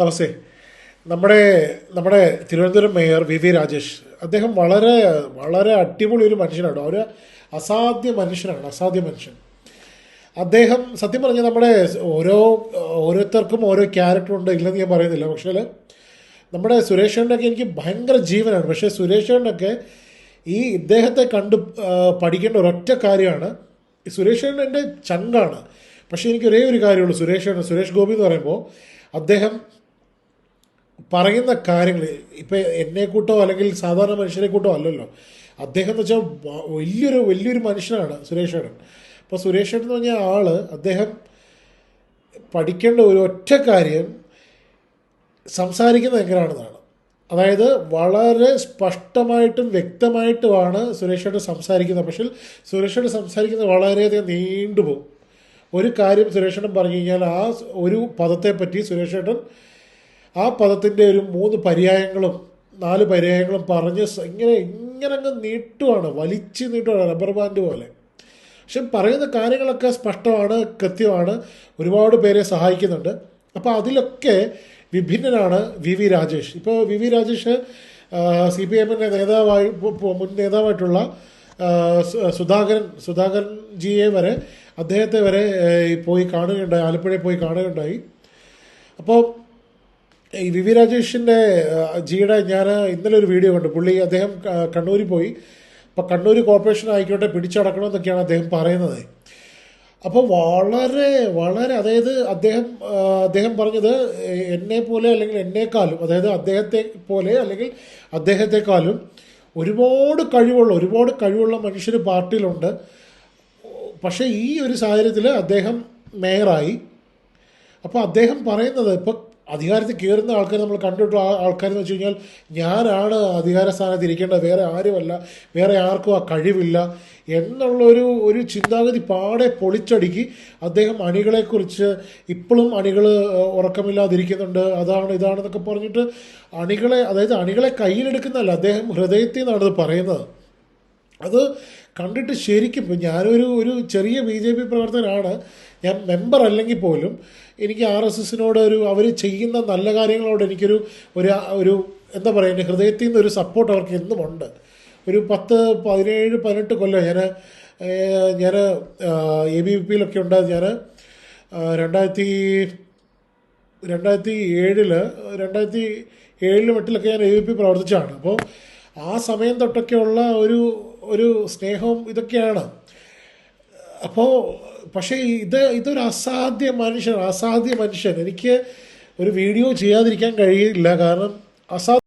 നമസ്തേ. നമ്മുടെ നമ്മുടെ Thiruvananthapuram mayor V V Rajesh അദ്ദേഹം വളരെ വളരെ അടിപൊളി ഒരു മനുഷ്യനാണ്. ഒരു അസാധ്യ മനുഷ്യനാണ് അസാധ്യ മനുഷ്യൻ. അദ്ദേഹം സത്യം പറഞ്ഞാൽ നമ്മുടെ ഓരോ ഓരോരുത്തർക്കും ഓരോ ക്യാരക്ടർ ഉണ്ട് ഇല്ലെന്ന് ഞാൻ പറയുന്നില്ല. പക്ഷേ നമ്മുടെ സുരേഷേണ്ണൊക്കെ എനിക്ക് ഭയങ്കര ജീവനാണ്. പക്ഷേ സുരേഷേണ്ണൊക്കെ ഈ ഇദ്ദേഹത്തെ കണ്ട് പഠിക്കേണ്ട ഒരൊറ്റ കാര്യമാണ് ഈ സുരേഷേണ്ണ എന്റെ ചങ്കാണ്. പക്ഷേ എനിക്ക് ഒരേ ഒരു കാര്യമുള്ളൂ സുരേഷേണ്ണ സുരേഷ് ഗോപി എന്ന് പറയുമ്പോൾ അദ്ദേഹം പറയുന്ന കാര്യങ്ങൾ ഇപ്പം എന്നെ കൂട്ടോ അല്ലെങ്കിൽ സാധാരണ മനുഷ്യരെ കൂട്ടോ അല്ലല്ലോ. അദ്ദേഹം എന്ന് വെച്ചാൽ വലിയൊരു വലിയൊരു മനുഷ്യനാണ് സുരേഷ് ഏട്ടൻ. അപ്പോൾ സുരേഷ് ഏട്ടൻ എന്ന് പറഞ്ഞ ആൾ അദ്ദേഹം പഠിക്കേണ്ട ഒരു ഒറ്റ കാര്യം സംസാരിക്കുന്നത് എങ്ങനെയാണെന്നാണ്. അതായത് വളരെ സ്പഷ്ടമായിട്ടും വ്യക്തമായിട്ടുമാണ് സുരേഷ് ഏട്ടൻ സംസാരിക്കുന്നത്. പക്ഷേ സുരേഷ് ഏട്ടൻ സംസാരിക്കുന്നത് വളരെയധികം നീണ്ടുപോകും. ഒരു കാര്യം സുരേഷേട്ടൻ പറഞ്ഞു കഴിഞ്ഞാൽ ആ ഒരു പദത്തെപ്പറ്റി സുരേഷ് ഏട്ടൻ ആ പദത്തിന്റെ ഒരു മൂന്ന് പര്യായങ്ങളും നാല് പര്യായങ്ങളും പറഞ്ഞ് ഇങ്ങനെ ഇങ്ങനെ അങ്ങ് നീട്ടുവാണ് വലിച്ച് നീട്ടുവാണ് റബ്ബർ ബാൻഡ് പോലെ. പക്ഷെ പറയുന്ന കാര്യങ്ങളൊക്കെ സ്പഷ്ടമാണ് കൃത്യമാണ് ഒരുപാട് പേരെ സഹായിക്കുന്നുണ്ട്. അപ്പോൾ അതിലൊക്കെ വിഭിന്നനാണ് വി വി രാജേഷ്. ഇപ്പോൾ V V Rajesh C P എമ്മിന്റെ നേതാവായി മുൻ നേതാവായിട്ടുള്ള സുധാകരൻ സുധാകരൻ ജിയെ വരെ അദ്ദേഹത്തെ വരെ പോയി കാണുകയുണ്ടായി ആലപ്പുഴയിൽ പോയി കാണുകയുണ്ടായി. അപ്പോൾ ഈ വി രാജേഷിന്റെ ജിയുടെ ഞാൻ ഇന്നലെ ഒരു വീഡിയോ കണ്ടു. പുള്ളി അദ്ദേഹം കണ്ണൂരിൽ പോയി. അപ്പോൾ കണ്ണൂർ കോർപ്പറേഷൻ ആയിക്കോട്ടെ പിടിച്ചടക്കണമെന്നൊക്കെയാണ് അദ്ദേഹം പറയുന്നത്. അപ്പോൾ വളരെ വളരെ അതായത് അദ്ദേഹം അദ്ദേഹം പറഞ്ഞത് എന്നെ പോലെ അല്ലെങ്കിൽ എന്നേക്കാളും അതായത് അദ്ദേഹത്തെ പോലെ അല്ലെങ്കിൽ അദ്ദേഹത്തെക്കാളും ഒരുപാട് കഴിവുള്ള ഒരുപാട് കഴിവുള്ള മനുഷ്യർ പാർട്ടിയിലുണ്ട്. പക്ഷേ ഈ ഒരു സാഹചര്യത്തിൽ അദ്ദേഹം മേയറായി. അപ്പോൾ അദ്ദേഹം പറയുന്നത് ഇപ്പോൾ അധികാരത്തിൽ കയറുന്ന ആൾക്കാർ നമ്മൾ കണ്ടിട്ടുള്ള ആൾക്കാരെന്ന് വെച്ച് കഴിഞ്ഞാൽ ഞാനാണ് അധികാര സ്ഥാനത്ത് ഇരിക്കേണ്ടത്. വേറെ ആരുമല്ല. വേറെ ആർക്കും ആ കഴിവില്ല. എന്നുള്ളൊരു ഒരു ചിന്താഗതി പാടെ പൊളിച്ചടുക്കി അദ്ദേഹം അണികളെക്കുറിച്ച് ഇപ്പോഴും അണികൾ ഉറക്കമില്ലാതിരിക്കുന്നുണ്ട്. അതാണ് ഇതാണെന്നൊക്കെ പറഞ്ഞിട്ട് അണികളെ അതായത് അണികളെ കയ്യിലെടുക്കുന്നതല്ല അദ്ദേഹം ഹൃദയത്തിൽ നിന്നാണ് ഇത് പറയുന്നത്. അത് കണ്ടിട്ട് ശരിക്കും ഞാനൊരു ഒരു ചെറിയ ബി ജെ പി പ്രവർത്തകനാണ്. ഞാൻ മെമ്പർ അല്ലെങ്കിൽ പോലും എനിക്ക് ആർ എസ് എസിനോട് ഒരു അവർ ചെയ്യുന്ന നല്ല കാര്യങ്ങളോട് എനിക്കൊരു ഒരു ഒരു എന്താ പറയുക ഹൃദയത്തിൽ നിന്ന് ഒരു സപ്പോർട്ട് അവർക്ക് എന്നും ഉണ്ട്. ഒരു പത്ത് പതിനേഴ് പതിനെട്ട് കൊല്ലം ഞാൻ ഞാൻ എ ബി വി പിയിലൊക്കെ ഉണ്ടായത് ഞാൻ രണ്ടായിരത്തി രണ്ടായിരത്തി ഏഴിൽ രണ്ടായിരത്തി ഏഴിലും എട്ടിലൊക്കെ ഞാൻ എ വി പി പ്രവർത്തിച്ചാണ് അപ്പോൾ ആ സമയം തൊട്ടൊക്കെയുള്ള ഒരു ഒരു സ്നേഹവും ഇതൊക്കെയാണ്. അപ്പോൾ പക്ഷേ ഇത് ഇതൊരു അസാധ്യ മനുഷ്യൻ അസാധ്യ മനുഷ്യൻ. എനിക്ക് ഒരു വീഡിയോ ചെയ്യാതിരിക്കാൻ കഴിയില്ല. കാരണം അസാധ്യ